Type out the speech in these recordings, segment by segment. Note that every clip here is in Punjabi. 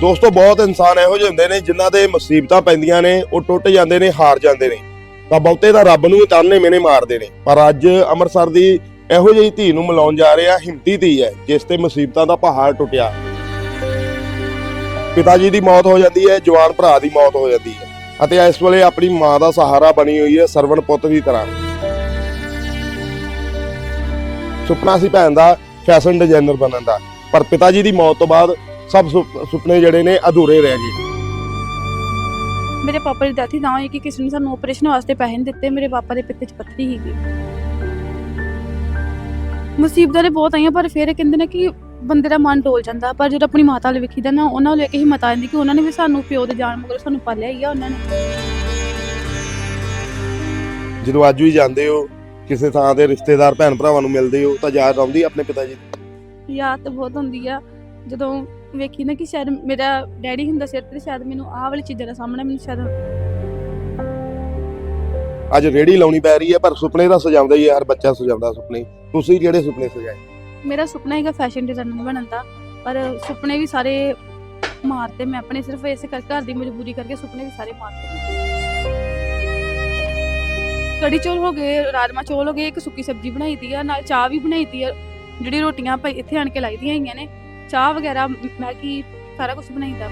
ਦੋਸਤੋ, ਬਹੁਤ ਇਨਸਾਨ ਇਹੋ ਜਿਹੇ ਹੁੰਦੇ ਨੇ ਜਿਨ੍ਹਾਂ ਦੇ ਮੁਸੀਬਤਾਂ ਪੈਂਦੀਆਂ ਨੇ, ਉਹ ਟੁੱਟ ਜਾਂਦੇ ਨੇ, ਹਾਰ ਜਾਂਦੇ ਨੇ। ਤਾਂ ਬਹੁਤੇ ਤਾਂ ਰੱਬ ਨੂੰ ਤਾਨੇ ਮੇਨੇ ਮਾਰਦੇ ਨੇ। ਪਰ ਅੱਜ ਅੰਮ੍ਰਿਤਸਰ ਦੀ ਇਹੋ ਜਿਹੀ ਧੀ ਨੂੰ ਮਿਲਾਉਣ ਜਾ ਰਿਹਾ ਆ ਹਿੰਮਤੀ ਧੀ ਹੈ, ਜਿਸ ਤੇ ਮੁਸੀਬਤਾਂ ਦਾ ਪਹਾੜ ਟੁੱਟਿਆ। ਪਿਤਾ ਜੀ ਦੀ ਮੌਤ ਹੋ ਜਾਂਦੀ ਹੈ, ਜਵਾਨ ਭਰਾ ਦੀ ਮੌਤ ਹੋ ਜਾਂਦੀ ਹੈ। ਅਤੇ ਇਸ ਵੇਲੇ ਆਪਣੀ ਮਾਂ ਦਾ ਸਹਾਰਾ ਬਣੀ ਹੋਈ ਹੈ ਸਰਵਣ ਪੁੱਤ ਦੀ ਤਰ੍ਹਾਂ। ਸੁਪਨਾ ਸੀ ਭੈਣ ਦਾ, ਫੈਸ਼ਨ ਡਿਜ਼ਾਈਨਰ ਬਣਨ ਦਾ। ਪਰ ਪਿਤਾ ਜੀ ਦੀ ਮੌਤ ਤੋਂ ਬਾਅਦ ਸਭ ਸੁਪ- ਸੁਪਨੇ ਜਿਹੜੇ ਨੇ ਅਧੂਰੇ ਰਹਿ ਗਏ। ਮੇਰੇ ਪਾਪਾ ਦੀ ਡੈਥ ਹੀ ਤਾਂ ਹੋਈ ਕਿ ਕਿਸੇ ਨੇ ਸਾਨੂੰ ਆਪਰੇਸ਼ਨ ਵਾਸਤੇ ਪੈਸੇ ਨਹੀਂ ਦਿੱਤੇ ਮੇਰੇ ਪਾਪਾ ਦੇ ਪਿੱਤੇ 'ਚ ਪੱਥਰੀ ਸੀਗੀ ਮੁਸੀਬਤਾਂ ਦੇ ਬਹੁਤ ਆਈਆਂ ਪਰ ਫਿਰ ਕਹਿੰਦੇ ਨੇ ਕਿ ਬੰਦੇ ਦਾ ਮਨ ਡੋਲ ਜਾਂਦਾ ਪਰ ਜਦੋਂ ਆਪਣੀ ਮਾਤਾ ਵੱਲ ਵੇਖੀਦਾ ਨਾ ਉਹਨਾਂ ਨੂੰ ਲੈ ਕੇ ਹਿੰਮਤ ਆ ਜਾਂਦੀ ਕਿ ਉਹਨਾਂ ਨੇ ਵੀ ਸਾਨੂੰ ਪਿਓ ਦੇ ਜਾਣ ਮਗਰ ਸਾਨੂੰ ਪਾਲਿਆ ਹੀ ਆ ਉਹਨਾਂ ਨੇ। ਜਦੋਂ ਅੱਜ ਵੀ ਜਾਂਦੇ ਹੋ ਕਿਸੇ ਥਾਂ ਦੇ ਰਿਸ਼ਤੇਦਾਰ ਭੈਣ ਭਰਾਵਾਂ ਨੂੰ ਮਿਲਦੇ ਹੋ ਤਾਂ ਯਾਦ ਆਉਂਦੀ ਆਪਣੇ ਪਿਤਾ ਜੀ ਦੀ। ਯਾਦ ਤਾਂ ਬਹੁਤ ਹੁੰਦੀ ਆ। ਜਦੋਂ ਵੇਖੀ ਨਾ ਕਿ ਸ਼ਾਇਦ ਮੇਰਾ ਡੈਡੀ ਹੁੰਦਾ ਸਿਰ ਤੇ ਸ਼ਾਇਦ ਮੈਨੂੰ ਆਹ ਵਾਲੀ ਚੀਜ਼ਾਂ ਦਾ ਸਾਹਮਣਾ ਮੈਨੂੰ ਸ਼ਾਇਦ ਅੱਜ ਰੇੜੀ ਲਾਉਣੀ ਪੈ ਰਹੀ ਹੈ ਪਰ ਸੁਪਨੇ ਤਾਂ ਸਜਾਉਂਦਾ ਹੀ ਹੈ ਹਰ ਬੱਚਾ ਸਜਾਉਂਦਾ ਸੁਪਨੇ ਤੁਸੀਂ ਜਿਹੜੇ ਸੁਪਨੇ ਸਜਾਏ? ਮੇਰਾ ਸੁਪਨਾ ਹੈਗਾ ਫੈਸ਼ਨ ਡਿਜ਼ਾਈਨਰ ਬਣਨ ਦਾ ਪਰ ਸੁਪਨੇ ਵੀ ਸਾਰੇ ਮਾਰਤੇ ਮੈਂ ਆਪਣੇ ਸਿਰਫ ਇਸੇ ਕਰ ਘਰ ਦੀ ਮਜਬੂਰੀ ਕਰਕੇ ਸੁਪਨੇ ਵੀ ਸਾਰੇ ਮਾਰਤੇ ਕੜੀ ਚੌਲ ਹੋ ਗਏ ਰਾਜਮਾ ਚੌਲ ਹੋ ਗਏ ਇੱਕ ਸੁੱਕੀ ਸਬਜ਼ੀ ਬਣਾਈ ਦੀ ਆ ਨਾਲ ਚਾਹ ਵੀ ਬਣਾਈ ਦੀ ਆ ਜਿਹੜੀ ਰੋਟੀਆਂ ਆਪਾਂ ਇੱਥੇ ਆਣ ਕੇ ਲਾਈਦੀਆਂ ਹੈਗੀਆਂ ਨੇ ਚਾਹ ਵਗੈਰਾ ਮੈਗੀ ਸਾਰਾ ਕੁਝ ਬਣਾਈਦਾ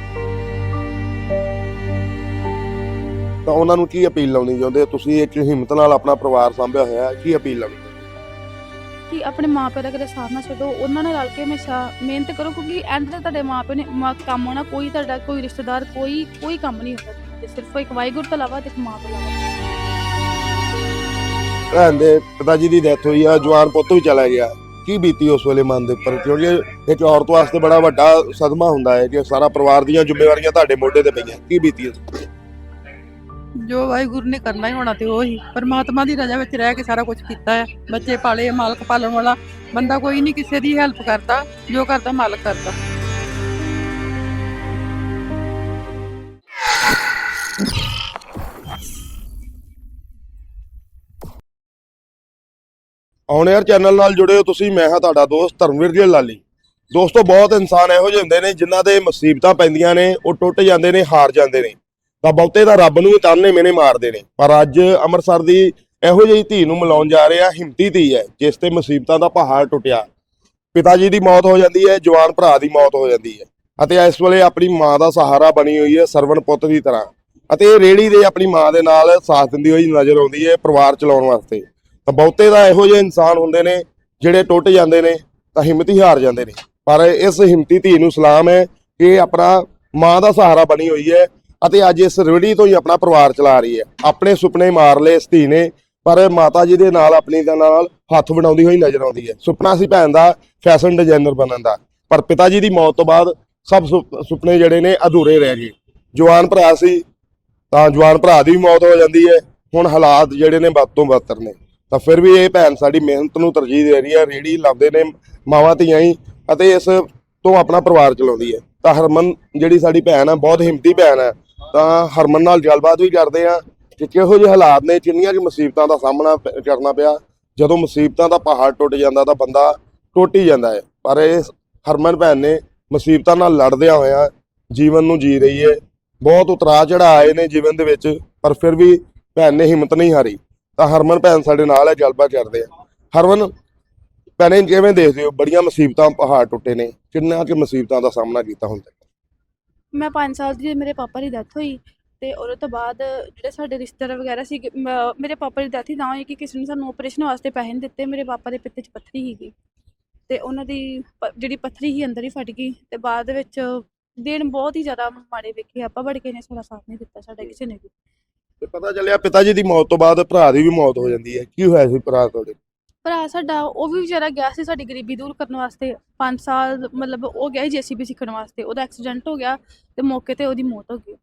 ਤਾਂ ਉਹਨਾਂ ਨੂੰ ਕੀ ਅਪੀਲ ਲਾਉਣੀ ਚਾਹੁੰਦੇ ਹੋ? ਤੁਸੀਂ ਇੱਕ ਹਿੰਮਤ ਨਾਲ ਆਪਣਾ ਪਰਿਵਾਰ ਸੰਭਿਆ ਹੋਇਆ ਹੈ ਕੀ ਅਪੀਲ ਲਾਉਣੀ ਕਿ ਆਪਣੇ ਮਾਪਿਆਂ ਦਾ ਕਦੇ ਸਾਥ ਨਾ ਛੱਡੋ ਉਹਨਾਂ ਨਾਲ ਰਲ ਕੇ ਹਮੇਸ਼ਾ ਮਿਹਨਤ ਕਰੋ ਕਿਉਂਕਿ ਐਂਡ ਤੇ ਤੁਹਾਡੇ ਮਾਪਿਆਂ ਨੇ ਮਾ- ਕੰਮ ਹੋਣਾ ਕੋਈ ਤੁਹਾਡਾ ਕੋਈ ਰਿਸ਼ਤੇਦਾਰ ਕੋਈ ਕੋਈ ਕੰਮ ਨਹੀਂ ਹੁੰਦਾ। ਤੇ ਸਿਰਫ ਇੱਕ ਵਾਹਿਗੁਰੂ ਤੋਂ ਇਲਾਵਾ ਤੇ ਇੱਕ ਮਾਂ ਤੋਂ ਇਲਾਵਾ। ਭੈਣ ਦੇ ਪਿਤਾ ਜੀ ਦੀ ਡੈਥ ਹੋਈ ਆ ਜਵਾਨ ਪੁੱਤ ਵੀ ਚਲਾ ਗਿਆ। ਕੀ ਬੀਤੀ ਉਸ ਵੇਲੇ ਮਨ ਦੇ ਉੱਪਰ? ਕਿਉਂਕਿ ਇੱਕ ਔਰਤ ਵਾਸਤੇ ਬੜਾ ਵੱਡਾ ਸਦਮਾ ਹੁੰਦਾ ਹੈ ਕਿ ਸਾਰਾ ਪਰਿਵਾਰ ਦੀਆਂ ਜ਼ਿੰਮੇਵਾਰੀਆਂ ਤੁਹਾਡੇ ਮੋਢੇ ਤੇ ਪਈਆਂ। ਕੀ ਬੀਤੀ ਉਸ ਜੋ ਵਾਹਿਗੁਰੂ ਨੇ ਕਰਨਾ ਹੀ ਹੋਣਾ ਤੇ ਉਹ। ਹੀ ਪਰਮਾਤਮਾ ਦੀ ਰਜ਼ਾ ਵਿੱਚ ਰਹਿ ਕੇ ਸਾਰਾ ਕੁਝ ਕੀਤਾ ਹੈ। ਬੱਚੇ ਪਾਲੇ, ਮਾਲਕ ਪਾਲਣ ਵਾਲਾ ਬੰਦਾ ਕੋਈ ਨਹੀਂ, ਕਿਸੇ ਦੀ ਹੈਲਪ ਕਰਦਾ, ਜੋ ਕਰਦਾ, ਮਾਲਕ ਕਰਦਾ। ਔਨ 에ਅਰ ਚੈਨਲ ਨਾਲ ਜੁੜੇ ਹੋ ਤੁਸੀਂ, ਮੈਂ ਹਾਂ ਤੁਹਾਡਾ ਦੋਸਤ ਧਰਮਵੀਰ ਜੀ ਲਾਲੀ। ਦੋਸਤੋ, ਬਹੁਤ ਇਨਸਾਨ ਇਹੋ ਜਿਹੇ ਹੁੰਦੇ ਨੇ ਜਿਨ੍ਹਾਂ ਦੇ ਮੁਸੀਬਤਾਂ ਪੈਂਦੀਆਂ ਨੇ, ਉਹ ਟੁੱਟ ਜਾਂਦੇ ਨੇ, ਹਾਰ ਜਾਂਦੇ ਨੇ। ਤਾਂ ਬਹੁਤੇ ਤਾਂ ਰੱਬ ਨੂੰ ਹੀ ਤਾਨੇ ਮੇਨੇ ਮਾਰਦੇ ਨੇ। ਪਰ ਅੱਜ ਅੰਮ੍ਰਿਤਸਰ ਦੀ ਇਹੋ ਜਿਹੀ ਧੀ ਨੂੰ ਮਿਲਾਉਣ ਜਾ ਰਹੇ ਆ ਹਿੰਮਤੀ ਧੀ ਹੈ, ਜਿਸ ਤੇ ਮੁਸੀਬਤਾਂ ਦਾ ਪਹਾੜ ਟੁੱਟਿਆ। ਪਿਤਾ ਜੀ ਦੀ ਮੌਤ ਹੋ ਜਾਂਦੀ ਹੈ, ਜਵਾਨ ਭਰਾ ਦੀ ਮੌਤ ਹੋ ਜਾਂਦੀ ਹੈ। ਅਤੇ ਇਸ ਵੇਲੇ ਆਪਣੀ ਮਾਂ ਦਾ ਸਹਾਰਾ ਬਣੀ ਹੋਈ ਹੈ ਸਰਵਣ ਪੁੱਤ ਦੀ ਤਰ੍ਹਾਂ। ਅਤੇ ਇਹ ਰੇੜੀ ਦੇ ਆਪਣੀ ਮਾਂ ਦੇ ਨਾਲ ਸਾਥ ਦਿੰਦੀ ਹੋਈ ਨਜ਼ਰ ਆਉਂਦੀ ਹੈ ਪਰਿਵਾਰ ਚਲਾਉਣ ਵਾਸਤੇ। ਤਾਂ ਬਹੁਤੇ ਦਾ ਇਹੋ ਜਿਹੇ ਇਨਸਾਨ ਹੁੰਦੇ ਨੇ ਜਿਹੜੇ ਟੁੱਟ ਜਾਂਦੇ ਨੇ, ਤਾਂ ਹਿੰਮਤ ਹੀ ਹਾਰ ਜਾਂਦੇ ਨੇ। ਪਰ ਇਸ ਹਿੰਮਤੀ ਧੀ ਨੂੰ ਸਲਾਮ ਹੈ ਕਿ ਆਪਣਾ ਮਾਂ ਦਾ ਸਹਾਰਾ ਬਣੀ ਹੋਈ ਹੈ ਅਤੇ ਅੱਜ ਇਸ ਰੇੜੀ ਤੋਂ ਹੀ ਆਪਣਾ ਪਰਿਵਾਰ ਚਲਾ ਰਹੀ ਹੈ। ਆਪਣੇ ਸੁਪਨੇ ਮਾਰ ਲਏ ਇਸ ਧੀ ਨੇ, ਪਰ ਮਾਤਾ ਜੀ ਦੇ ਨਾਲ ਆਪਣੀ ਦੇ ਨਾਲ ਹੱਥ ਵਡਾਉਂਦੀ ਹੋਈ ਨਜ਼ਰ ਆਉਂਦੀ ਹੈ। ਸੁਪਨਾ ਸੀ ਭੈਣ ਦਾ ਫੈਸ਼ਨ ਡਿਜ਼ਾਈਨਰ ਬਣਨ ਦਾ, ਪਰ ਪਿਤਾ ਜੀ ਦੀ ਮੌਤ ਤੋਂ ਬਾਅਦ ਸਭ ਸੁਪ- ਸੁਪਨੇ ਜਿਹੜੇ ਨੇ ਅਧੂਰੇ ਰਹਿ ਗਏ। ਜਵਾਨ ਭਰਾ ਸੀ, ਤਾਂ ਜਵਾਨ ਭਰਾ ਦੀ ਵੀ ਮੌਤ ਹੋ ਜਾਂਦੀ ਹੈ। ਹੁਣ ਹਾਲਾਤ ਜਿਹੜੇ ਨੇ ਵੱਧ ਤੋਂ ਬਦਤਰ ਨੇ। ਤਾਂ ਫਿਰ ਵੀ ਇਹ ਭੈਣ ਸਾਡੀ ਮਿਹਨਤ ਨੂੰ ਤਰਜੀਹ ਦੇ ਰਹੀ ਹੈ ਰੇੜੀ ਲਾਉਂਦੇ ਨੇ, ਮਾਵਾਂ, ਧੀਆਂ ਹੀ, ਅਤੇ ਇਸ ਤੋਂ ਆਪਣਾ ਪਰਿਵਾਰ ਚਲਾਉਂਦੀ ਹੈ। ਤਾਂ ਹਰਮਨ ਜਿਹੜੀ ਸਾਡੀ ਭੈਣ ਹੈ ਬਹੁਤ ਹਿੰਮਤੀ ਭੈਣ ਹੈ ਤਾਂ ਹਰਮਨ ਨਾਲ ਗੱਲਬਾਤ ਵੀ ਕਰਦੇ ਆ ਕਿ ਕਿਹੋ ਜਿਹੇ ਹਾਲਾਤ ਨੇ ਜਿੰਨੀਆਂ ਕਿ ਮੁਸੀਬਤਾਂ ਦਾ ਸਾਹਮਣਾ ਪ- ਕਰਨਾ ਪਿਆ। ਜਦੋਂ ਮੁਸੀਬਤਾਂ ਦਾ ਪਹਾੜ ਟੁੱਟ ਜਾਂਦਾ ਤਾਂ ਬੰਦਾ ਟੁੱਟ ਹੀ ਜਾਂਦਾ ਹੈ। ਪਰ ਇਹ ਹਰਮਨ ਭੈਣ ਨੇ ਮੁਸੀਬਤਾਂ ਨਾਲ ਲੜਦਿਆਂ ਹੋਇਆਂ ਜੀਵਨ ਨੂੰ ਜੀ ਰਹੀ ਹੈ। ਬਹੁਤ ਉਤਰਾਅ ਚੜ੍ਹਾਅ ਆਏ ਨੇ ਜੀਵਨ ਦੇ ਵਿੱਚ, ਪਰ ਫਿਰ ਵੀ ਭੈਣ ਨੇ ਹਿੰਮਤ ਨਹੀਂ ਹਾਰੀ। ਤਾਂ ਹਰਮਨ ਭੈਣ ਸਾਡੇ ਨਾਲ ਹੈ ਗੱਲਬਾਤ ਕਰਦੇ ਆ। ਹਰਮਨ, ਭੈਣੇ ਕਿਵੇਂ ਦੇਖਦੇ ਹੋ, ਬੜੀਆਂ ਮੁਸੀਬਤਾਂ, ਪਹਾੜ ਟੁੱਟੇ ਨੇ। ਕਿੰਨਾ ਕਿ ਮੁਸੀਬਤਾਂ ਦਾ ਸਾਹਮਣਾ ਕੀਤਾ ਹੁੰਦਾ ਮੈਂ 5 ਸਾਲ ਦੀ, ਮੇਰੇ ਪਾਪਾ ਦੀ ਡੈਥ ਹੋਈ ਤੇ ਉਹਦੇ ਤੋਂ ਬਾਅਦ ਜਿਹੜੇ ਸਾਡੇ ਰਿਸ਼ਤੇਦਾਰ ਵਗੈਰਾ ਸੀ ਮੇਰੇ ਪਾਪਾ ਦੀ ਡੈਥ ਹੀ ਤਾਂ ਹੋਈ ਕਿ ਕਿਸੇ ਨੇ ਸਾਨੂੰ ਆਪਰੇਸ਼ਨ ਵਾਸਤੇ ਪੈਸੇ ਨਹੀਂ ਦਿੱਤੇ, ਮੇਰੇ ਪਾਪਾ ਦੇ ਪਿੱਤੇ 'ਚ ਪੱਥਰੀ ਸੀਗੀ ਤੇ ਉਹਨਾਂ ਦੀ ਜਿਹੜੀ ਪੱਥਰੀ ਸੀ ਅੰਦਰ ਹੀ ਫਟ ਗਈ ਤੇ ਬਾਅਦ ਵਿੱਚ ਦਿਨ ਬਹੁਤ ਹੀ ਜ਼ਿਆਦਾ ਮਾੜੇ ਵੇਖੇ, ਆਪਾਂ ਬੜਕੇ ਨੇ, ਸਾਡਾ ਸਾਥ ਨਹੀਂ ਦਿੱਤਾ, ਸਾਡਾ ਕਿਸੇ ਨੇ ਵੀ। ਤੇ ਪਤਾ ਚੱਲਿਆ ਪਿਤਾ ਜੀ ਦੀ ਮੌਤ ਤੋਂ ਬਾਅਦ ਭਰਾ ਦੀ ਵੀ ਮੌਤ ਹੋ ਜਾਂਦੀ ਹੈ। ਕੀ ਹੋਇਆ ਸੀ ਭਰਾ ਤੁਹਾਡੇ? ਭਰਾ ਸਾਡਾ ਉਹ ਵੀ ਵਿਚਾਰਾ ਗਿਆ ਸੀ ਸਾਡੀ ਗਰੀਬੀ ਦੂਰ ਕਰਨ ਵਾਸਤੇ। 5 ਸਾਲ ਮਤਲਬ ਉਹ ਗਿਆ ਜੀਸੀਬੀ ਸਿੱਖਣ ਵਾਸਤੇ। ਉਹਦਾ ਐਕਸੀਡੈਂਟ ਹੋ ਗਿਆ ਤੇ ਮੌਕੇ ਤੇ ਉਹਦੀ ਮੌਤ ਹੋ ਗਈ।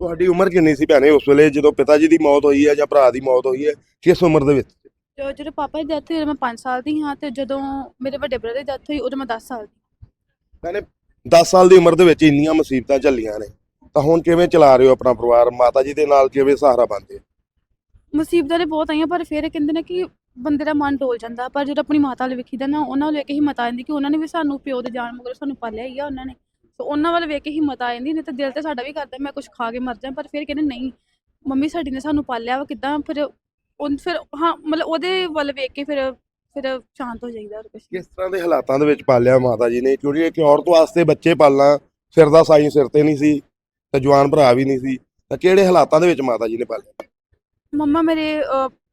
ਤੁਹਾਡੀ ਉਮਰ ਕਿੰਨੀ ਸੀ ਭੈਣੇ ਉਸ ਵੇਲੇ ਜਦੋਂ ਪਿਤਾ ਜੀ ਦੀ ਮੌਤ ਹੋਈ ਹੈ ਜਾਂ ਭਰਾ ਦੀ ਮੌਤ ਹੋਈ ਹੈ? ਕਿਸ ਉਮਰ ਦੇ ਵਿੱਚ? ਜੋ ਜਿਹੜੇ ਪਾਪਾ ਦੀ ਡੈਥ ਹੋਈ ਮੈਂ 5 ਸਾਲ ਦੀ ਹਾਂ ਤੇ ਜਦੋਂ ਮੇਰੇ ਵੱਡੇ ਬ੍ਰਦਰ ਦੀ ਡੈਥ ਹੋਈ ਉਦੋਂ ਮੈਂ 10 ਸਾਲ ਦੀ ਭੈਣੇ 10 ਸਾਲ ਦੀ ਉਮਰ ਦੇ ਵਿੱਚ ਇੰਨੀਆਂ ਮੁਸੀਬਤਾਂ ਝੱਲੀਆਂ ਨੇ। ਤਾਂ ਹੁਣ ਕਿਵੇਂ ਚਲਾ ਰਹੇ ਹੋ ਆਪਣਾ ਪਰਿਵਾਰ? ਮਾਤਾ ਜੀ ਦੇ ਨਾਲ ਕਿਵੇਂ ਸਹਾਰਾ ਬਣਦੇ? ਮੁਸੀਬਤਾਂ ਦੇ ਬਹੁਤ ਆਈਆਂ ਪਰ ਫਿਰ ਕਹਿੰਦੇ ਨੇ ਕਿ ਬੰਦੇ ਦਾ ਮਨ ਡੋਲ ਜਾਂਦਾ। ਪਰ ਜਦੋਂ ਆਪਣੀ ਮਾਤਾ ਵੱਲ ਵੇਖੀਦਾ ਨਾ ਉਹਨਾਂ ਨੂੰ ਲੈ ਕੇ ਹਿੰਮਤ ਆ ਜਾਂਦੀ ਕਿ ਉਹਨਾਂ ਨੇ ਵੀ ਸਾਨੂੰ ਪਿਓ ਦੇ ਜਾਣ ਮਗਰ ਸਾਨੂੰ ਪਾਲਿਆ ਹੀ ਆ ਉਹਨਾਂ ਨੇ। ਸੋ ਉਹਨਾਂ ਵੱਲ ਵੇਖ ਕੇ ਹਿੰਮਤ ਆ ਜਾਂਦੀ ਨਹੀਂ ਤਾਂ ਦਿਲ ਤੇ ਸਾਡਾ ਵੀ ਕਰਦਾ ਮੈਂ ਕੁਝ ਖਾ ਕੇ ਮਰ ਜਾ ਪਰ ਫਿਰ ਕਹਿੰਦੇ ਨਹੀਂ ਮੰਮੀ ਸਾਡੀ ਨੇ ਸਾਨੂੰ ਪਾਲਿਆ ਵਾ ਕਿਦਾਂ? ਫਿਰ ਉਹ ਫਿਰ ਹਾਂ ਮਤਲਬ ਉਹਦੇ ਵੱਲ ਵੇਖ ਕੇ ਫਿਰ ਫਿਰ ਸ਼ਾਂਤ ਹੋ ਜਾਈਦਾ ਹੋਰ। ਕਿਸ ਤਰ੍ਹਾਂ ਦੇ ਹਾਲਾਤਾਂ ਦੇ ਵਿੱਚ ਪਾਲਿਆ ਮਾਤਾ ਜੀ ਨੇ? ਕਿਉਂਕਿ ਇੱਕ ਔਰਤ ਵਾਸਤੇ ਬੱਚੇ ਪਾਲਣਾ ਸਿਰ ਦਾ ਸਾਈਂ ਸਿਰ ਤੇ ਨਹੀਂ ਸੀ। ਤੇ ਜਵਾਨ ਭਰਾ ਵੀ ਨਹੀਂ ਸੀ। ਤਾਂ ਕਿਹੜੇ ਹਾਲਾਤਾਂ ਦੇ ਵਿੱਚ ਮਾਤਾ ਜੀ ਨੇ ਪਾਲਿਆ? ਮੰਮਾ ਮੇਰੇ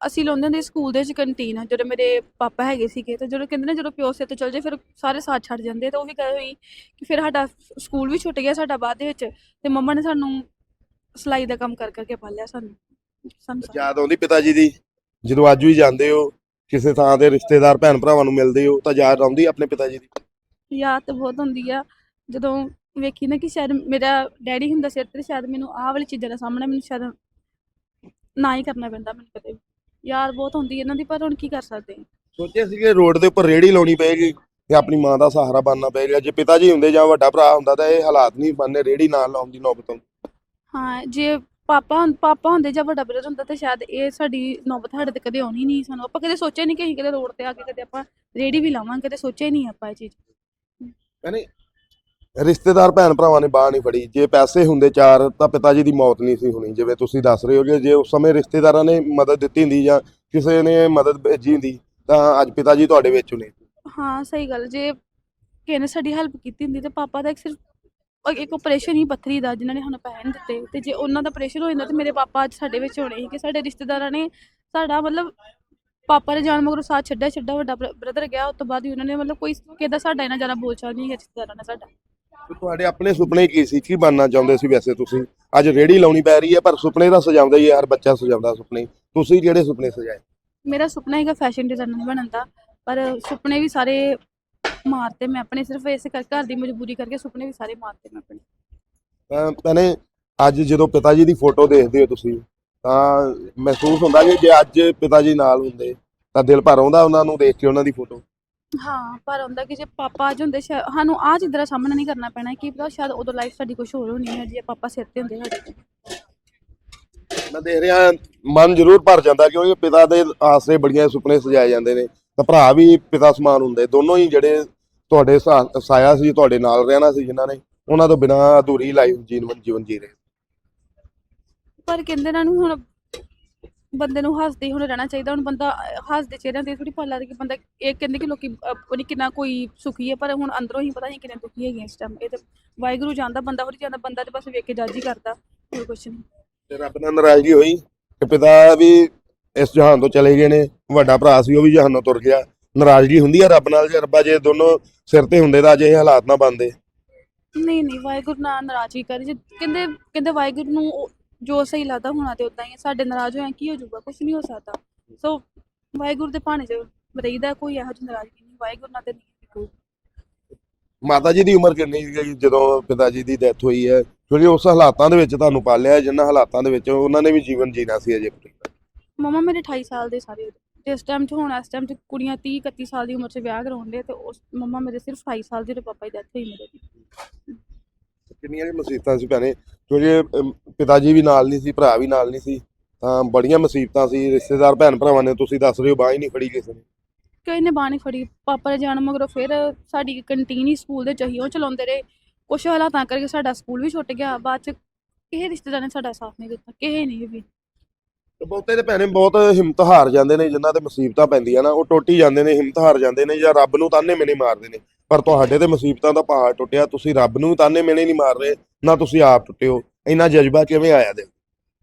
ਅਸੀਂ ਲਾਉਂਦੇ ਹੁੰਦੇ ਸੀ ਸਕੂਲ ਦੇ ਵਿੱਚ ਕੰਟੀਨ ਜਦੋਂ ਮੇਰੇ ਪਾਪਾ ਹੈਗੇ ਸੀਗੇ ਤੇ ਜਦੋਂ ਕਹਿੰਦੇ ਨੇ ਜਦੋਂ ਪਿਓ ਸਿਰ ਤੋਂ ਚਲ ਜਾਏ ਫਿਰ ਸਾਰੇ ਸਾਥ ਛੱਡ ਜਾਂਦੇ ਤਾਂ ਉਹ ਵੀ ਕਹੇ ਹੋਈ ਕਿ ਫਿਰ ਸਾਡਾ ਸਕੂਲ ਵੀ ਛੁੱਟ ਗਿਆ ਸਾਡਾ ਬਾਅਦ ਦੇ ਵਿੱਚ ਤੇ ਮੰਮਾ ਨੇ ਸਾਨੂੰ ਸਿਲਾਈ ਦਾ ਕੰਮ ਕਰ ਕਰਕੇ ਪਾਲਿਆ ਸਾਨੂੰ। ਯਾਦ ਆਉਂਦੀ ਪਿਤਾ ਜੀ ਦੀ? ਜਦੋਂ ਅੱਜ ਵੀ ਜਾਂਦੇ ਹੋ ਕਿਸੇ ਥਾਂ ਦੇ ਰਿਸ਼ਤੇਦਾਰ ਭੈਣ ਭਰਾਵਾਂ ਨੂੰ ਮਿਲਦੇ ਹੋ ਤਾਂ ਯਾਦ ਆਉਂਦੀ ਆਪਣੇ ਪਿਤਾ ਜੀ ਦੀ? ਯਾਦ ਤਾਂ ਬਹੁਤ ਹੁੰਦੀ ਆ ਜਦੋਂ ਵੇਖੀ ਨਾ ਕਿ ਸ਼ਾਇਦ ਮੇਰਾ ਡੈਡੀ ਹੁੰਦਾ ਸਿਰ ਤੇ ਸ਼ਾਇਦ ਮੈਨੂੰ ਆਹ ਵਾਲੀ ਚੀਜ਼ਾਂ ਦਾ ਸਾਹਮਣਾ ਮੈਨੂੰ ਸ਼ਾਇਦ ਨਾ ਹੀ ਕਰਨਾ ਪੈਂਦਾ ਮੈਨੂੰ ਕਦੇ। ਯਾਦ ਬਹੁਤ ਹੁੰਦੀ ਇਹਨਾਂ ਦੀ ਪਰ ਹੁਣ ਕੀ ਕਰ ਸਕਦੇ ਹਾਂ ਸੋਚਿਆ ਸੀ ਕਿ ਰੋਡ ਦੇ ਉੱਪਰ ਰੇੜੀ ਲਾਉਣੀ ਪਏਗੀ ਤੇ ਆਪਣੀ ਮਾਂ ਦਾ ਸਹਾਰਾ ਬਣਨਾ ਪਏਗਾ ਜੇ ਪਿਤਾ ਜੀ ਹੁੰਦੇ ਜਾਂ ਵੱਡਾ ਭਰਾ ਹੁੰਦਾ ਤਾਂ ਇਹ ਹਾਲਾਤ ਨਹੀਂ ਬਣਨੇ ਰੇੜੀ ਨਾਲ ਲਾਉਣ ਦੀ ਨੌਬਤ ਆਉਂਦੀ। ਹਾਂ ਜੇ ਪਾਪਾ ਪਾਪਾ ਹੁੰਦੇ ਜਾਂ ਵੱਡਾ ਬ੍ਰਦਰ ਹੁੰਦਾ ਤਾਂ ਸ਼ਾਇਦ ਇਹ ਸਾਡੀ ਨੌਬਤ ਸਾਡੇ ਤੇ ਕਦੇ ਆਉਣੀ ਨਹੀਂ ਸਾਨੂੰ ਆਪਾਂ ਕਦੇ ਸੋਚਿਆ ਨਹੀਂ ਕਿ ਅਸੀਂ ਕਦੇ ਰੋਡ ਤੇ ਆ ਕੇ ਕਦੇ ਆਪਾਂ ਰੇੜੀ ਵੀ ਲਾਵਾਂਗੇ ਕਦੇ ਸੋਚਿਆ ਹੀ ਨਹੀਂ ਆਪਾਂ ਇਹ ਚੀਜ਼ ਯਾਨੀ ਰਿਸ਼ਤੇਦਾਰ ਭੈਣ ਭਰਾਵਾਂ ਨੇ ਬਾਹ ਨਹੀਂ ਫੜੀ। ਜੇ ਪੈਸੇ ਹੁੰਦੇ ਚਾਰ, ਤਾਂ ਪਿਤਾ ਜੀ ਦੀ ਮੌਤ ਨਹੀਂ ਸੀ ਹੋਣੀ, ਜਿਵੇਂ ਤੁਸੀਂ ਦੱਸ ਰਹੇ ਹੋ ਜੇ ਉਸ ਸਮੇਂ ਰਿਸ਼ਤੇਦਾਰਾਂ ਨੇ ਮਦਦ ਦਿੱਤੀ ਹੁੰਦੀ ਜਾਂ ਕਿਸੇ ਨੇ ਮਦਦ ਭੇਜੀ ਹੁੰਦੀ, ਤਾਂ ਅੱਜ ਪਿਤਾ ਜੀ ਤੁਹਾਡੇ ਵਿੱਚ ਨੇ ਹਾਂ, ਸਹੀ ਗੱਲ। ਜੇ ਕਿਸੇ ਨੇ ਸਾਡੀ ਹੈਲਪ ਕੀਤੀ ਹੁੰਦੀ, ਤੇ ਪਾਪਾ ਦਾ ਇੱਕ ਸਿਰਫ ਇੱਕ ਆਪਰੇਸ਼ਨ ਹੀ ਪੱਥਰੀ ਦਾ, ਜਿਨ੍ਹਾਂ ਨੇ ਸਾਨੂੰ ਪੈਸੇ ਨਹੀਂ ਦਿੱਤੇ। ਤੇ ਜੇ ਉਹਨਾਂ ਦਾ ਆਪਰੇਸ਼ਨ ਹੋ ਜਾਂਦਾ, ਤੇ ਮੇਰੇ ਪਾਪਾ ਅੱਜ ਸਾਡੇ ਵਿੱਚ ਹੋਣੇ ਸੀ ਕਿ ਸਾਡੇ ਰਿਸ਼ਤੇਦਾਰਾਂ ਨੇ ਸਾਡਾ ਮਤਲਬ ਪਾਪਾ ਦੇ ਜਾਣ ਮਗਰੋਂ ਸਾਥ ਛੱਡਿਆ ਛੱਡਾ ਵੱਡਾ ਬ੍ਰਦਰ ਗਿਆ। ਉਸ ਤੋਂ ਬਾਅਦ ਹੀ ਉਹਨਾਂ ਨੇ ਮਤਲਬ ਕੋਈ ਕਿਹਦਾ ਸਾਡਾ ਇਹਨਾਂ ਜ਼ਿਆਦਾ ਬੋਲਚਾਲ ਨਹੀਂ ਹੈ ਰਿਸ਼ਤੇਦਾਰਾਂ ਨਾਲ ਸਾਡਾ। ਤੁਹਾਡੇ ਆਪਣੇ ਸੁਪਨੇ ਕੀ ਸੀ? ਕੀ ਬਣਨਾ ਚਾਹੁੰਦੇ ਸੀ ਵੈਸੇ ਤੁਸੀਂ? ਅੱਜ ਰੇੜੀ ਲਾਉਣੀ ਪੈ ਰਹੀ ਹੈ ਪਰ ਸੁਪਨੇ ਤਾਂ ਸਜਾਉਂਦਾ ਹੀ ਹੈ ਹਰ ਬੱਚਾ ਸਜਾਉਂਦਾ ਸੁਪਨੇ। ਤੁਸੀਂ ਕਿਹੜੇ ਸੁਪਨੇ ਸਜਾਏ? ਮੇਰਾ ਸੁਪਨਾ ਹੈਗਾ ਫੈਸ਼ਨ ਡਿਜ਼ਾਈਨਰ ਬਣਨ ਦਾ ਪਰ ਸੁਪਨੇ ਵੀ ਸਾਰੇ ਮਾਰਤੇ ਮੈਂ ਆਪਣੇ ਸਿਰਫ ਇਸੇ ਕਰ ਘਰ ਦੀ ਮਜਬੂਰੀ ਕਰਕੇ ਸੁਪਨੇ ਵੀ ਸਾਰੇ ਮਾਰਤੇ ਮੈਂ ਆਪਣੇ। ਤਾਂ ਭੈਣੇ ਅੱਜ ਜਦੋਂ ਪਿਤਾ ਜੀ ਦੀ ਫੋਟੋ ਦੇਖਦੇ ਹੋ ਤੁਸੀਂ ਤਾਂ ਮਹਿਸੂਸ ਹੁੰਦਾ ਕਿ ਜੇ ਅੱਜ ਪਿਤਾ ਜੀ ਨਾਲ ਹੁੰਦੇ ਤਾਂ ਦਿਲ ਭਰ ਆਉਂਦਾ ਉਹਨਾਂ ਨੂੰ ਦੇਖ ਕੇ ਉਹਨਾਂ ਦੀ ਫੋਟੋ। ਹਾਂ ਪਰ ਹੁੰਦਾ ਕਿ ਜੇ ਪਾਪਾ ਅੱਜ ਹੁੰਦੇ ਸ਼ਾਇਦ ਸਾਨੂੰ ਆਹ ਚੀਜ਼ਾਂ ਦਾ ਸਾਹਮਣਾ ਨਹੀਂ ਕਰਨਾ ਪੈਣਾ ਕੀ ਪਤਾ ਸ਼ਾਇਦ ਉਦੋਂ ਲਾਈਫ ਸਾਡੀ ਕੁਝ ਹੋਰ ਹੋਣੀ ਹੈ ਜੇ ਪਾਪਾ ਸਿਰ ਤੇ ਹੁੰਦੇ ਸਾਡੇ ਮੈਂ ਦੇਖ ਰਿਹਾ ਮਨ ਜ਼ਰੂਰ ਭਰ ਜਾਂਦਾ ਕਿਉਂਕਿ ਪਿਤਾ ਦੇ ਆਸਰੇ ਬੜੀਆਂ ਸੁਪਨੇ ਸਜਾਏ ਜਾਂਦੇ ਨੇ। ਤਾਂ ਭਰਾ ਵੀ ਪਿਤਾ ਸਮਾਨ ਹੁੰਦੇ ਦੋਨੋਂ ਹੀ ਜਿਹੜੇ ਤੁਹਾਡੇ ਸਾ- ਸਾਇਆ ਸੀ ਤੁਹਾਡੇ ਨਾਲ ਰਹਿਣਾ ਸੀ ਜਿਨ੍ਹਾਂ ਨੇ ਉਹਨਾਂ ਤੋਂ ਬਿਨਾਂ ਅਧੂਰੀ ਲਾਈਫ ਜੀਵਨ ਜੀਵਨ ਜੀ ਰਹੇ। ਪਰ ਕਹਿੰਦੇ ਨਾ ਨੂੰ ਹੁਣ ਬੰਦੇ ਨੂੰ ਹੱਸਦੇ ਹੁਣ ਰਹਿਣਾ ਚਾਹੀਦਾ ਹੁਣ ਬੰਦਾ ਹੱਸਦੇ ਚਿਹਰਿਆਂ ਤੇ ਥੋੜੀ ਪਤਾ ਲੱਗਦਾ ਕਿ ਬੰਦਾ ਇਹ ਕਹਿੰਦੇ ਕਿ ਲੋਕੀ ਅਹ, ਪਤਾ ਨੀ ਕਿੰਨਾ ਕੋਈ ਸੁਖੀ ਹੈ ਪਰ ਹੁਣ ਅੰਦਰੋਂ ਹੀ ਪਤਾ ਨਹੀਂ ਕਿੰਨੇ ਦੁਖੀ ਹੈਗੇ ਇਸ ਟਾਈਮ ਇਹ ਤੇ ਵਾਹਿਗੁਰੂ ਜਾਣਦਾ ਬੰਦਾ ਹੋਰ ਜਾਂਦਾ ਬੰਦਾ ਤੇ ਬਸ ਵੇਖ ਕੇ ਜੱਜ ਹੀ ਕਰਦਾ ਹੋਰ ਕੁਛ ਨਹੀਂ ਤੇ ਰੱਬ ਨਾਲ ਨਾਰਾਜ਼ਗੀ ਹੋਈ ਕਿ ਪਿਤਾ ਵੀ ਇਸ ਜਹਾਨ ਤੋਂ ਚਲੇ ਗਏ ਨੇ ਵੱਡਾ ਭਰਾ ਸੀ ਉਹ ਵੀ ਜਹਾਨੋਂ ਤੁਰ ਗਿਆ। ਨਾਰਾਜ਼ਗੀ ਹੁੰਦੀ ਹੈ ਰੱਬ ਨਾਲ ਜੇ ਰੱਬਾ ਜੇ ਦੋਨੋਂ ਸਿਰ ਤੇ ਹੁੰਦੇ ਤਾਂ ਅੱਜ ਇਹ ਹਾਲਾਤ ਨਾ ਬਣਦੇ। ਨਹੀਂ ਨਹੀਂ ਵਾਹਿਗੁਰੂ ਨਾਲ ਨਾਰਾਜ਼ਗੀ ਕਰੇ ਜੇ ਕਹਿੰਦੇ ਕਹਿੰਦੇ ਵਾਹਿਗੁਰੂ ਨੂੰ ਜੋ ਸਹੀ ਲੱਗਦਾ ਹੋਣਾ ਤੇ ਉਦਾਂ ਹੀ ਹੈ। ਸਾਡੇ ਨਾਰਾਜ਼ ਹੋਇਆ ਕੀ ਹੋ ਜਾਊਗਾ? ਕੁਝ ਨਹੀਂ ਹੋ ਸਕਦਾ। ਸੋ ਵਾਹਿਗੁਰੂ ਦੇ ਭਾਣੇ 'ਚ ਰਹੀਦਾ ਕੋਈ ਇਹੋ ਜਿਹੀ ਨਾਰਾਜ਼ਗੀ ਨਹੀਂ। ਵਾਹਿਗੁਰੂ ਨਾਲ ਤੇ ਨਹੀਂ ਕੋਈ। ਮਾਤਾ ਜੀ ਦੀ ਉਮਰ ਕਿੰਨੀ ਸੀ ਜਦੋਂ ਪਿਤਾ ਜੀ ਦੀ ਡੈਥ ਹੋਈ ਹੈ ਕਿਉਂਕਿ ਉਸ ਹਾਲਾਤਾਂ ਦੇ ਵਿੱਚ ਤੁਹਾਨੂੰ ਪਾਲਿਆ ਜਿਨ੍ਹਾਂ ਹਾਲਾਤਾਂ ਦੇ ਵਿੱਚ ਉਹਨਾਂ ਨੇ ਵੀ ਜੀਵਨ ਜੀਣਾ ਸੀ ਅਜੇ ਮਮਾ ਮੇਰੇ 28 ਸਾਲ ਦੇ ਸਾਰੇ। ਜਿਸ ਟਾਈਮ 'ਚ ਹੁਣ ਇਸ ਟਾਈਮ 'ਚ ਕੁੜੀਆਂ 30 31 ਸਾਲ ਦੀ ਉਮਰ 'ਚ ਵਿਆਹ ਕਰਾਉਂਦੇ ਤੇ ਉਸ ਮਮਾ ਮੇਰੇ ਸਿਰਫ 28 ਸਾਲ ਦੀ ਤੇ ਪਾਪਾ ਦੀ ਡੈਥ ਹੋਈ ਮੇਰੇ ਦੀ। ਕਿੰਨੀਆਂ ਵੀ ਮੁਸੀਬਤਾਂ ਸੀ ਭੈਣੇ? ਕਿਉਂਕਿ ਅਮ, ਪਿਤਾ ਜੀ ਵੀ ਨਾਲ ਨਹੀਂ ਸੀ ਭਰਾ ਵੀ ਨਾਲ ਨਹੀਂ ਸੀ ਤਾਂ ਬੜੀਆਂ ਮੁਸੀਬਤਾਂ ਸੀ। ਰਿਸ਼ਤੇਦਾਰ ਭੈਣ ਭਰਾਵਾਂ ਨੇ ਤੁਸੀਂ ਦੱਸ ਰਹੇ ਹੋ ਬਾਹ ਹੀ ਨਹੀਂ ਫੜੀ ਕਿਸੇ ਨੇ। ਕਿਸੇ ਨੇ ਬਾਣੀ ਫੜੀ। ਪਾਪਾ ਦੇ ਜਾਣ ਮਗਰੋਂ ਫਿਰ ਸਾਡੀ ਕੰਟੀਨ ਹੀ ਸਕੂਲ ਦੇ ਚਹੀ ਉਹ ਚਲਾਉਂਦੇ ਰਹੇ। ਕੁਛ ਹਾਲਾਤਾਂ ਕਰਕੇ ਸਾਡਾ ਸਕੂਲ ਵੀ ਛੁੱਟ ਗਿਆ ਬਾਅਦ 'ਚ ਕਿਸੇ ਰਿਸ਼ਤੇਦਾਰ ਨੇ ਸਾਡਾ ਸਾਥ ਨਹੀਂ ਦਿੱਤਾ ਕਿਸੇ ਨੇ ਵੀ। ਤੇ ਬਹੁਤੇ ਦੇ ਭੈਣੇ ਬਹੁਤ ਹਿੰਮਤ ਹਾਰ ਜਾਂਦੇ ਨੇ ਜਿਨ੍ਹਾਂ ਤੇ ਮੁਸੀਬਤਾਂ ਪੈਂਦੀਆਂ ਨਾ ਉਹ ਟੁੱਟ ਹੀ ਜਾਂਦੇ ਨੇ ਹਿੰਮਤ ਹਾਰ ਜਾਂਦੇ ਨੇ ਜਾਂ ਰੱਬ ਨੂੰ ਤਾਨੇ ਮੈਨੇ ਮਾਰਦੇ ਨੇ। ਪਰ ਤੁਹਾਡੇ ਤੇ ਮੁਸੀਬਤਾਂ ਦਾ ਪਹਾੜ ਟੁੱਟਿਆ ਤੁਸੀਂ ਰੱਬ ਨੂੰ ਤਾਨੇ ਮੈਨੇ ਨਹੀਂ ਮਾਰ ਰਹੇ ਨਾ ਤੁਸੀਂ ਆਪ ਟੁੱਟੇ ਹੋ। ਇੰਨਾ ਜਜ਼ਬਾ ਕਿਵੇਂ ਆਇਆ ਦੇ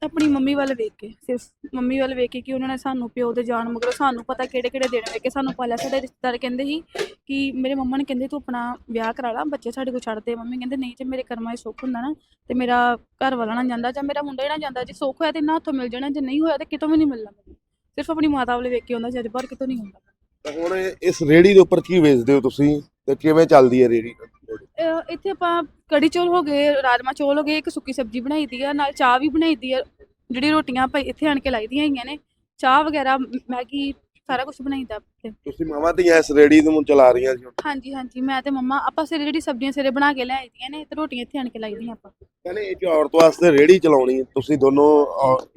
ਆਪਣੀ ਮੰਮੀ ਵੱਲ ਵੇਖ ਕੇ ਸਿਰਫ ਮੰਮੀ ਵੱਲ ਵੇਖ ਕੇ ਕਿ ਉਹਨਾਂ ਨੇ ਸਾਨੂੰ ਪਿਓ ਦੇ ਜਾਣ ਮਗਰੋਂ ਸਾਨੂੰ ਪਤਾ ਕਿਹੜੇ ਕਿਹੜੇ ਦਿਨ ਵੇਖ। ਕੇ ਸਾਨੂੰ ਪਾਲਿਆ ਸਾਡੇ ਰਿਸ਼ਤੇਦਾਰ ਕਹਿੰਦੇ ਸੀ ਕਿ ਮੇਰੇ ਮੰਮਾ ਨੇ ਕਹਿੰਦੇ ਤੂੰ ਆਪਣਾ ਵਿਆਹ ਕਰਾ ਲਾ ਬੱਚੇ ਸਾਡੇ ਕੋਲ ਛੱਡ ਦੇ। ਮੰਮੀ ਕਹਿੰਦੇ ਨਹੀਂ ਜੇ ਮੇਰੇ ਕਰਮਾਂ 'ਚ ਸੁੱਖ ਹੁੰਦਾ ਨਾ ਤੇ ਮੇਰਾ ਘਰ ਵਾਲਾ ਨਾ ਜਾਂਦਾ ਜਾਂ ਮੇਰਾ ਮੁੰਡਾ ਹੀ ਨਾ ਜਾਂਦਾ ਜੇ ਸੁੱਖ ਹੋਇਆ ਤੇ ਨਾ ਹੱਥੋਂ ਮਿਲ ਜਾਣਾ ਜੇ ਨਹੀਂ ਹੋਇਆ ਤੇ ਕਿਤੋਂ ਵੀ ਨਹੀਂ ਮਿਲਣਾ। ਮੈਨੂੰ ਸਿਰਫ ਆਪਣੀ ਮਾਤਾ ਵੱਲ ਵੇਖ ਕੇ ਹੁੰਦਾ ਜਜ਼ਬਾ ਹੋਰ ਕਿਤੋਂ ਨਹੀਂ ਹੁੰਦਾ। ਹੁਣ ਇਸ ਰੇੜੀ ਦੇ ਉੱਪਰ ਕੀ ਵੇਚਦੇ ਹੋ ਤੁਸੀਂ? ਤੇ ਕਿਵੇਂ ਚੱਲਦੀ ਹੈ ਰੇੜੀ ਅਹ ਇੱਥੇ ਆਪਾਂ ਕੜੀ ਚੌਲ ਹੋ ਗਏ ਰਾਜਮਾ ਚੌਲ ਹੋ ਗਏ ਇੱਕ ਸੁੱਕੀ ਸਬਜ਼ੀ ਬਣਾਈ ਦੀ ਆ ਨਾਲ ਚਾਹ ਵੀ ਬਣਾਈ ਦੀ ਆ। ਜਿਹੜੀ ਰੋਟੀਆਂ ਆਪਾਂ ਇੱਥੇ ਆਣ ਕੇ ਲਾਈਦੀਆਂ ਹੈਗੀਆਂ ਨੇ ਚਾਹ ਵਗੈਰਾ ਮੈਗੀ ਸਾਰਾ ਕੁਝ ਬਣਾਈਦਾ ਇੱਥੇ। ਤੁਸੀਂ ਮਾਵਾਂ ਧੀਆਂ ਇਸ ਰੇੜੀ ਨੂੰ ਚਲਾ ਰਹੀਆਂ ਜੀ ਹਾਂਜੀ ਹਾਂਜੀ ਮੈਂ ਤੇ ਮੰਮਾ ਆਪਾਂ ਸਵੇਰੇ ਜਿਹੜੀ ਸਬਜ਼ੀਆਂ ਸਵੇਰੇ ਬਣਾ ਕੇ ਲੈ ਆਈਦੀਆਂ ਨੇ ਤੇ ਰੋਟੀਆਂ ਇੱਥੇ ਆਣ ਕੇ ਲਾਈਦੀਆਂ ਆਪਾਂ। ਕਹਿੰਦੇ ਇੱਕ ਔਰਤ ਵਾਸਤੇ ਰੇੜੀ ਚਲਾਉਣੀ ਤੁਸੀਂ ਦੋਨੋਂ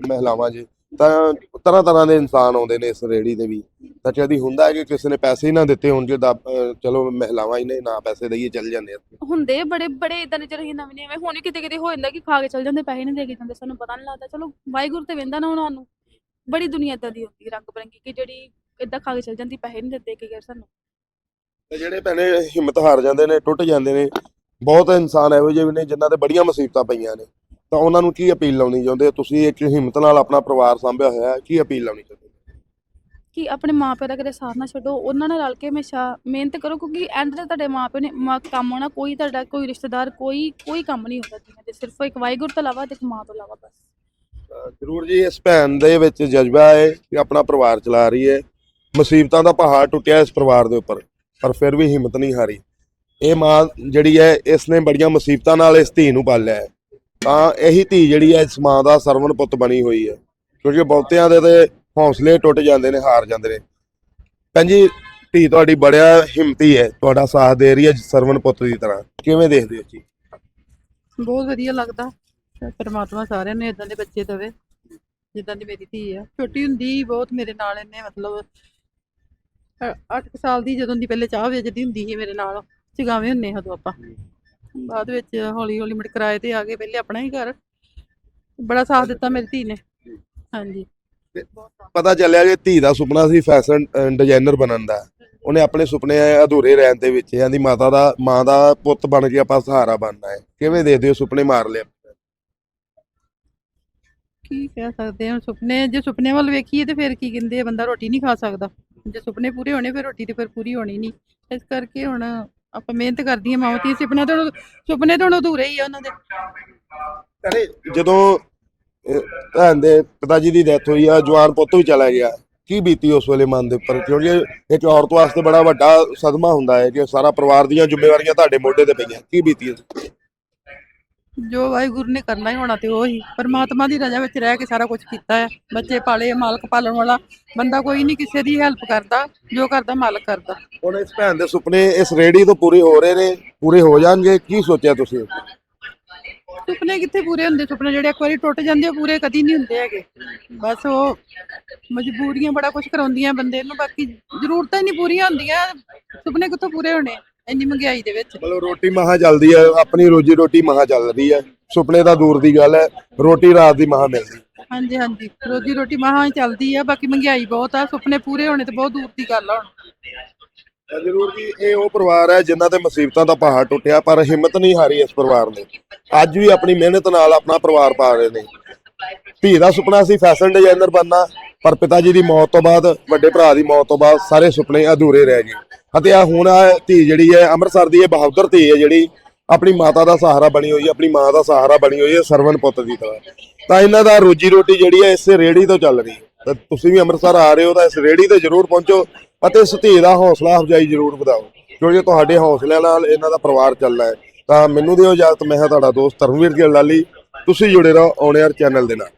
ਮਹਿਲਾਵਾਂ ਜੀ ਤਾਂ ਤਰ੍ਹਾਂ ਤਰ੍ਹਾਂ ਦੇ ਇਨਸਾਨ ਆਉਂਦੇ ਨੇ ਇਸ ਰੇੜੀ ਤੇ ਵੀ। ਤਾਂ ਕਦੀ ਹੁੰਦਾ ਹੈ ਕਿ ਕਿਸੇ ਨੇ ਪੈਸੇ ਹੀ ਨਾ ਦਿੱਤੇ ਹੋਣ ਜਿੱਦਾਂ ਅਹ, ਚਲੋ ਮਹਿਲਾਵਾਂ ਹੀ ਨੇ ਨਾ ਪੈਸੇ ਦਈਏ ਚੱਲ ਜਾਂਦੇ ਆ। ਹੁੰਦੇ ਬੜੇ ਬੜੇ ਇਦਾਂ ਦੇ ਜਿਹੜੇ ਨਵੇਂ ਨਵੇਂ ਹੁਣ ਕਿਤੇ ਕਿਤੇ ਹੋ ਜਾਂਦਾ ਕਿ ਖਾ ਕੇ ਚਲ ਜਾਂਦੇ ਪੈਸੇ ਨਹੀਂ ਦੇ ਕੇ ਜਾਂਦੇ ਸਾਨੂੰ ਪਤਾ ਨਹੀਂ ਲੱਗਦਾ ਚਲੋ ਵਾਹਿਗੁਰੂ ਤੇ ਵੰਦਾ ਨਾ ਉਹਨਾਂ ਨੂੰ। ਬੜੀ ਦੁਨੀਆ ਇਦਾਂ ਦੀ ਹੁੰਦੀ ਰੰਗ ਬਰੰਗੀ ਕਿ ਜਿਹੜੀ ਇਦਾਂ ਖਾ ਕੇ ਚਲ ਜਾਂਦੀ ਪੈਸੇ ਨਹੀਂ ਦਿੰਦੇ ਕਿ ਯਾਰ ਸਾਨੂੰ। ਤੇ ਜਿਹੜੇ ਭੈਣੇ ਹਿੰਮਤ ਹਾਰ ਜਾਂਦੇ ਨੇ ਟੁੱਟ ਜਾਂਦੇ ਨੇ ਬਹੁਤ ਇਨਸਾਨ ਇਹੋ ਜਿਹੇ ਵੀ ਨੇ ਜਿਨ੍ਹਾਂ ਤੇ ਬੜੀਆਂ ਮੁਸੀਬਤਾਂ ਪਈਆਂ ਨੇ। ਤਾਂ ਉਹਨਾਂ ਨੂੰ ਕੀ ਅਪੀਲ ਲਾਉਣੀ ਚਾਹੁੰਦੇ ਤੁਸੀਂ ਇੱਕ ਹਿੰਮਤ ਨਾਲ ਆਪਣਾ ਪਰਿਵਾਰ ਸੰਭਿਆ ਹੋਇਆ ਹੈ ਕੀ ਅਪੀਲ ਲਾਉਣੀ ਚਾਹੁੰਦੇ ਕਿ ਆਪਣੇ ਮਾਪਿਆਂ ਦਾ ਕਦੇ ਸਾਥ ਨਾ ਛੱਡੋ, ਉਹਨਾਂ ਨਾਲ ਰਲ ਕੇ ਹਮੇਸ਼ਾ ਮਿਹਨਤ ਕਰੋ, ਕਿਉਂਕਿ ਐਂਡ ਤੇ ਤੁਹਾਡੇ ਮਾਪਿਓ ਨੇ ਮਾ- ਕੰਮ ਆਉਣਾ, ਕੋਈ ਤੁਹਾਡਾ ਕੋਈ ਰਿਸ਼ਤੇਦਾਰ, ਕੋਈ ਕੋਈ ਕੰਮ ਨਹੀਂ ਹੁੰਦਾ ਦੁਨੀਆ ਤੇ ਸਿਰਫ ਇੱਕ ਵਾਹਿਗੁਰੂ ਤੋਂ ਇਲਾਵਾ ਤੇ ਇੱਕ ਮਾਂ ਤੋਂ ਇਲਾਵਾ ਬਸ। ਜ਼ਰੂਰ ਜੀ, ਇਸ ਭੈਣ ਦੇ ਵਿੱਚ ਜਜ਼ਬਾ ਹੈ ਕਿ ਆਪਣਾ ਪਰਿਵਾਰ ਚਲਾ ਰਹੀ ਹੈ। ਮੁਸੀਬਤਾਂ ਦਾ ਪਹਾੜ ਟੁੱਟਿਆ ਇਸ ਪਰਿਵਾਰ ਦੇ ਉੱਪਰ, ਪਰ ਫਿਰ ਵੀ ਹਿੰਮਤ ਨਹੀਂ ਹਾਰੀ। ਇਹ ਮਾਂ ਜਿਹੜੀ ਹੈ ਇਸ ਨੇ ਬੜੀਆਂ ਮੁਸੀਬਤਾਂ ਨਾਲ ਇਸ ਧੀ ਨੂੰ ਪਾਲਿਆ ਹੈ। ਤਾਂ ਇਹੀ ਧੀ ਜਿਹੜੀ ਹੈ, ਇਸ ਮਾਂ ਦਾ ਸਰਵਣ ਪੁੱਤ ਬਣੀ ਹੋਈ ਹੈ। ਕਿਉਂਕਿ ਬਹੁਤਿਆਂ ਦੇ ਤੇ ਹੌਸਲੇ ਟੁੱਟ ਜਾਂਦੇ ਨੇ, ਹਾਰ ਜਾਂਦੇ ਨੇ। ਭੈਣ ਜੀ, ਧੀ ਤੁਹਾਡੀ ਬੜਿਆ ਹਿੰਮਤੀ ਹੈ, ਤੁਹਾਡਾ ਸਾਥ ਦੇ ਰਹੀ ਹੈ ਸਰਵਣ ਪੁੱਤ ਦੀ ਤਰ੍ਹਾਂ। ਕਿਵੇਂ ਦੇਖਦੇ ਹੋ ਜੀ? ਬਹੁਤ ਵਧੀਆ ਲੱਗਦਾ। ਪਰਮਾਤਮਾ ਸਾਰਿਆਂ ਨੂੰ ਇਦਾਂ ਦੇ ਬੱਚੇ ਦੇਵੇ, ਜਿੱਦਾਂ ਦੀ ਮੇਰੀ ਧੀ ਆ ਛੋਟੀ ਹੁੰਦੀ ਬਹੁਤ ਮੇਰੇ ਨਾਲ ਇਹਨੇ ਮਤਲਬ 8 ਸਾਲ ਦੀ ਜਦੋਂ ਦੀ ਪਹਿਲੇ ਚਾਹ ਵੇਚਦੀ ਹੁੰਦੀ ਸੀ ਮੇਰੇ ਨਾਲ, ਚਗਾਵੇਂ ਹੁੰਨੇ ਉਦੋਂ ਆਪਾਂ। ਬਾਅਦ ਵਿੱਚ ਹੌਲੀ ਹੌਲੀ ਮੁੜ ਕਿਰਾਏ ਤੇ ਆ ਗਏ, ਪਹਿਲੇ ਆਪਣਾ ਹੀ ਘਰ। ਬੜਾ ਸਾਥ ਦਿੱਤਾ ਮੇਰੀ ਧੀ ਨੇ। ਹਾਂਜੀ। ਪਤਾ ਚੱਲਿਆ ਕਿ ਧੀ ਦਾ ਸੁਪਨਾ ਸੀ ਫੈਸ਼ਨ ਡਿਜ਼ਾਈਨਰ ਬਣਨ ਦਾ। ਉਹਨੇ ਆਪਣੇ ਸੁਪਨੇ ਅਧੂਰੇ ਰਹਿਣ ਦੇ ਵਿੱਚ ਇਹਦੀ ਮਾਤਾ ਦਾ ਮਾਂ ਦਾ ਪੁੱਤ ਬਣ ਕੇ ਆਪਾਂ ਸਹਾਰਾ ਬਣਨਾ ਹੈ। ਕਿਵੇਂ ਦੇਖਦੇ ਹੋ ਸੁਪਨੇ ਮਾਰ ਲਿਆ ਕੀ ਕਹਿ ਸਕਦੇ ਹਾਂ ਸੁਪਨੇ ਜੇ ਸੁਪਨੇ ਵੱਲ ਵੇਖੀਏ ਤੇ ਫਿਰ ਕੀ ਕਹਿੰਦੇ ਬੰਦਾ ਰੋਟੀ ਨਹੀਂ ਖਾ ਸਕਦਾ। ਜੇ ਸੁਪਨੇ ਪੂਰੇ ਹੋਣੇ ਫਿਰ ਰੋਟੀ ਤੇ ਫਿਰ ਪੂਰੀ ਹੋਣੀ ਨਹੀਂ। ਇਸ ਕਰਕੇ ਹੁਣ ਆਪਾਂ ਮਿਹਨਤ ਕਰਦੀਆਂ ਮਾਵਾਂ ਸੁਪਨੇ ਤਾਂ ਹੁਣ- ਸੁਪਨੇ ਤਾਂ ਅਧੂਰੇ ਹੀ ਆ ਉਹਨਾਂ ਦੇ। ਜਦੋਂ ਭੈਣ ਦੇ ਪਿਤਾ ਜੀ ਦੀ ਡੈਥ ਹੋਈ ਆ ਜਵਾਨ ਪੁੱਤ ਵੀ ਚਲਾ ਗਿਆ। ਕੀ ਬੀਤੀ ਉਸ ਵੇਲੇ ਮਨ ਦੇ ਉੱਪਰ? ਕਿਉਂਕਿ ਇੱਕ ਔਰਤ ਵਾਸਤੇ ਬੜਾ ਵੱਡਾ ਸਦਮਾ ਹੁੰਦਾ ਹੈ ਕਿ ਸਾਰਾ ਪਰਿਵਾਰ ਦੀਆਂ ਜ਼ਿੰਮੇਵਾਰੀਆਂ ਤੁਹਾਡੇ ਮੋਢੇ ਤੇ ਪਈਆਂ। ਕੀ ਬੀਤੀ ਉਸ? ਜੋ ਵਾਹਿਗੁਰੂ ਨੇ ਕਰਨਾ ਹੀ ਹੋਣਾ ਤੇ ਉਹ। ਹੀ ਪਰਮਾਤਮਾ ਦੀ ਰਜ਼ਾ ਵਿੱਚ ਰਹਿ ਕੇ ਸਾਰਾ ਕੁਝ ਕੀਤਾ ਹੈ। ਬੱਚੇ ਪਾਲੇ ਮਾਲਕ ਪਾਲਣ ਵਾਲਾ ਬੰਦਾ ਕੋਈ ਨਹੀਂ ਕਿਸੇ ਦੀ ਹੈਲਪ ਕਰਦਾ ਜੋ ਕਰਦਾ ਮਾਲਕ ਕਰਦਾ। ਹੁਣ ਇਸ ਭੈਣ ਦੇ ਸੁਪਨੇ ਇਸ ਰੇੜੀ ਤੋਂ ਪੂਰੇ ਹੋ ਰਹੇ ਨੇ ਪੂਰੇ ਹੋ ਜਾਣਗੇ ਕੀ ਸੋਚਿਆ ਤੁਸੀਂ? ਸੁਪਨੇ ਕਿੱਥੇ ਪੂਰੇ ਹੁੰਦੇ? ਸੁਪਨੇ ਜਿਹੜੇ ਇੱਕ ਵਾਰੀ ਟੁੱਟ ਜਾਂਦੇ ਉਹ ਪੂਰੇ ਕਦੀ ਨਹੀਂ ਹੁੰਦੇ ਹੈਗੇ। ਬਸ ਉਹ ਮਜਬੂਰੀਆਂ ਬੜਾ ਕੁਝ ਕਰਾਉਂਦੀਆਂ ਬੰਦੇ ਨੂੰ ਬਾਕੀ ਜ਼ਰੂਰਤਾਂ ਹੀ ਨਹੀਂ ਪੂਰੀਆਂ ਹੁੰਦੀਆਂ। ਸੁਪਨੇ ਕਿੱਥੋਂ ਪੂਰੇ ਹੋਣੇ ਇੰਨੀ ਮਹਿੰਗਾਈ ਦੇ ਵਿੱਚ? ਮਤਲਬ ਰੋਟੀ ਮਹਾ ਚੱਲਦੀ ਹੈ ਆਪਣੀ ਰੋਜੀ ਰੋਟੀ ਮਹਾ ਚੱਲ ਰਹੀ ਹੈ। ਸੁਪਨੇ ਤਾਂ ਦੂਰ ਦੀ ਗੱਲ ਹੈ ਰੋਟੀ ਰਾਤ ਦੀ ਮਹਾ ਮਿਲਦੀ। ਹਾਂਜੀ ਹਾਂਜੀ। ਰੋਜੀ ਰੋਟੀ ਮਹਾਂ ਚੱਲਦੀ ਆ ਬਾਕੀ ਮਹਿੰਗਾਈ ਬਹੁਤ ਆ। ਸੁਪਨੇ ਪੂਰੇ ਹੋਣੇ ਤੇ ਬਹੁਤ ਦੂਰ ਦੀ ਗੱਲ ਆ ਹੁਣ। ਜ਼ਰੂਰ ਜੀ ਇਹ ਉਹ ਪਰਿਵਾਰ ਹੈ ਜਿਨ੍ਹਾਂ ਤੇ ਮੁਸੀਬਤਾਂ ਦਾ ਪਹਾੜ ਟੁੱਟਿਆ, ਪਰ ਹਿੰਮਤ ਨਹੀਂ ਹਾਰੀ ਇਸ ਪਰਿਵਾਰ ਨੇ। ਅੱਜ ਵੀ ਆਪਣੀ ਮਿਹਨਤ ਨਾਲ ਆਪਣਾ ਪਰਿਵਾਰ ਪਾ ਰਹੇ ਨੇ। ਧੀ ਦਾ ਸੁਪਨਾ ਸੀ ਫੈਸ਼ਨ ਡਿਜ਼ਾਈਨਰ ਬਣਨਾ, ਪਰ ਪਿਤਾ ਜੀ ਦੀ ਮੌਤ ਤੋਂ ਬਾਅਦ, ਵੱਡੇ ਭਰਾ ਦੀ ਮੌਤ ਤੋਂ ਬਾਅਦ ਸਾਰੇ ਸੁਪਨੇ ਅਧੂਰੇ ਰਹਿ ਗਏ। ਅਤੇ ਆ ਹੁਣ ਆ ਧੀ ਜਿਹੜੀ ਹੈ, ਅੰਮ੍ਰਿਤਸਰ ਦੀ ਇਹ ਬਹਾਦਰ ਧੀ ਹੈ ਜਿਹੜੀ ਆਪਣੀ ਮਾਤਾ ਦਾ ਸਹਾਰਾ ਬਣੀ ਹੋਈ ਹੈ, ਆਪਣੀ ਮਾਂ ਦਾ ਸਹਾਰਾ ਬਣੀ ਹੋਈ ਹੈ ਸਰਵਨ ਪੁੱਤ ਦੀ ਤਰ੍ਹਾਂ। ਤਾਂ ਇਹਨਾਂ ਦਾ ਰੋਜੀ ਰੋਟੀ ਜਿਹੜੀ ਹੈ ਇਸੇ ਰੇੜੀ ਤੋਂ ਚੱਲ ਰਹੀ ਹੈ। ਤਾਂ ਤੁਸੀਂ ਵੀ ਅੰਮ੍ਰਿਤਸਰ ਆ ਰਹੇ ਹੋ ਤਾਂ ਇਸ ਰੇੜੀ ਤੇ ਜ਼ਰੂਰ ਪਹੁੰਚੋ। ਅਤੇ ਇਸ ਧੀ ਦਾ ਹੌਸਲਾ ਅਫਜ਼ਾਈ ਜ਼ਰੂਰ ਵਧਾਓ। ਕਿਉਂਕਿ ਤੁਹਾਡੇ ਹੌਸਲਿਆਂ ਨਾਲ ਇਹਨਾਂ ਦਾ ਪਰਿਵਾਰ ਚੱਲਣਾ ਹੈ, ਤਾਂ ਮੈਨੂੰ ਦਿਓ ਇਜਾਜ਼ਤ, ਮੈਂ ਹਾਂ ਤੁਹਾਡਾ ਦੋਸਤ ਧਰਮਵੀਰ ਜੀ ਲਾਲੀ। ਤੁਸੀਂ ਜੁੜੇ ਰਹੋ ਔਨ 에ਅਰ ਚੈਨਲ ਦੇ ਨਾਲ।